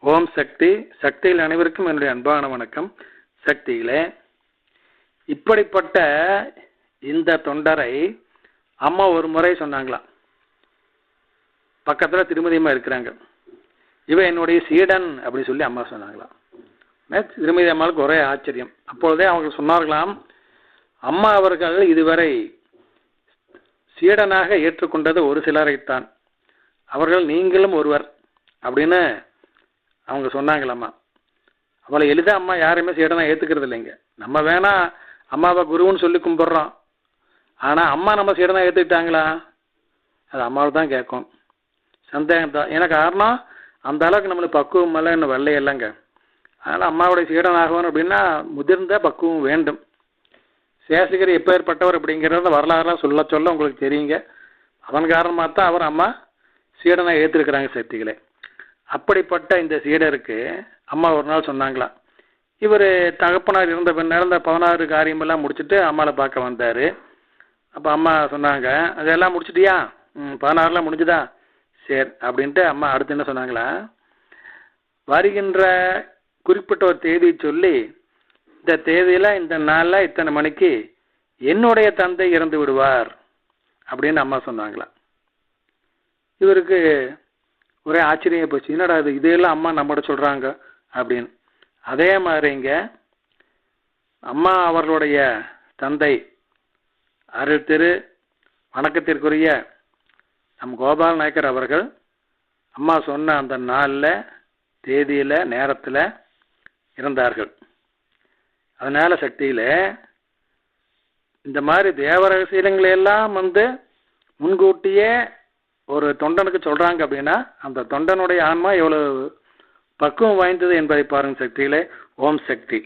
ஓம் சக்தி சக்தியில் அனைவருக்கும் என்னுடைய அன்பான வணக்கம். சக்தியிலே இப்படிப்பட்ட இந்த தொண்டரை அம்மா ஒரு முறை சொன்னாங்களாம். பக்கத்தில் திருமதியம்மா இருக்கிறாங்க. இவன் என்னுடைய சீடன் அப்படின்னு சொல்லி அம்மா சொன்னாங்களாம். திருமதி அம்மாவுக்கு ஒரே ஆச்சரியம். அப்பொழுதே அவங்க சொன்னார்களாம் அம்மா அவர்கள் இதுவரை சீடனாக ஏற்றுக்கொண்டது ஒரு சிலரைத்தான். அவர்கள் நீங்களும் ஒருவர் அப்படின்னு அவங்க சொன்னாங்களாம்மா. அவளை எளிதாக அம்மா யாரையுமே சீடனாக ஏற்றுக்கிறது இல்லைங்க. நம்ம வேணா அம்மாவை குருன்னு சொல்லி கும்பிட்றோம். ஆனால் அம்மா நம்ம சீடனாக ஏற்றுக்கிட்டாங்களா அது அம்மாவை தான் கேட்கும். சந்தேகம் தான். ஏன்னா காரணம்? அந்த அளவுக்கு நம்மளுக்கு பக்குவம் எல்லாம் இன்னும் வெள்ளை இல்லைங்க. அதனால் அம்மாவுடைய சீடன் ஆகணும் அப்படின்னா முதிர்ந்த பக்குவம் வேண்டும். சேஷகிரி எப்பேற்பட்டவர் அப்படிங்கிறத வரலாறுலாம் சொல்ல சொல்ல உங்களுக்கு தெரியுங்க. அதன் காரணமாக தான் அவர் அம்மா சீடனாக ஏற்றிருக்கிறாங்க சக்திகளை அப்படிப்பட்ட இந்த சீடருக்கு அம்மா ஒரு நாள் சொன்னாங்களாம் இவர் தகப்பனார் இருந்த நடந்த பதினாறு காரியமெல்லாம் முடிச்சுட்டு அம்மாவை பார்க்க வந்தார். அப்போ அம்மா சொன்னாங்க அதெல்லாம் முடிச்சிட்டியா? ம் பதினாறுலாம் முடிஞ்சுதா? சரி அப்படின்ட்டு அம்மா அடுத்து என்ன சொன்னாங்களா வருகின்ற குறிப்பிட்ட ஒரு தேதி சொல்லி இந்த தேதியில் இந்த நாளில் இத்தனை மணிக்கு என்னுடைய தந்தை இறந்து விடுவார் அப்படின்னு அம்மா சொன்னாங்களா. இவருக்கு ஒரே ஆச்சரியம் போச்சு. என்னடா இது? இதையெல்லாம் அம்மா நம்மகிட்ட சொல்கிறாங்க அப்படின்னு. அதே மாதிரிங்க அம்மா அவர்களுடைய தந்தை அருள் திரு வணக்கத்திற்குரிய நம் கோபால் நாயக்கர் அவர்கள் அம்மா சொன்ன அந்த நாளில் தேதியில் நேரத்தில் இருந்தார்கள். அதனால் சக்தியில் இந்த மாதிரி தேவ வந்து முன்கூட்டியே ஒரு தொண்டனுக்கு சொல்கிறாங்க அப்படின்னா அந்த தொண்டனுடைய ஆன்மா எவ்வளவு பக்குவம் வாய்ந்தது என்பதை பாருங்க சக்தியிலே ஓம் சக்தி.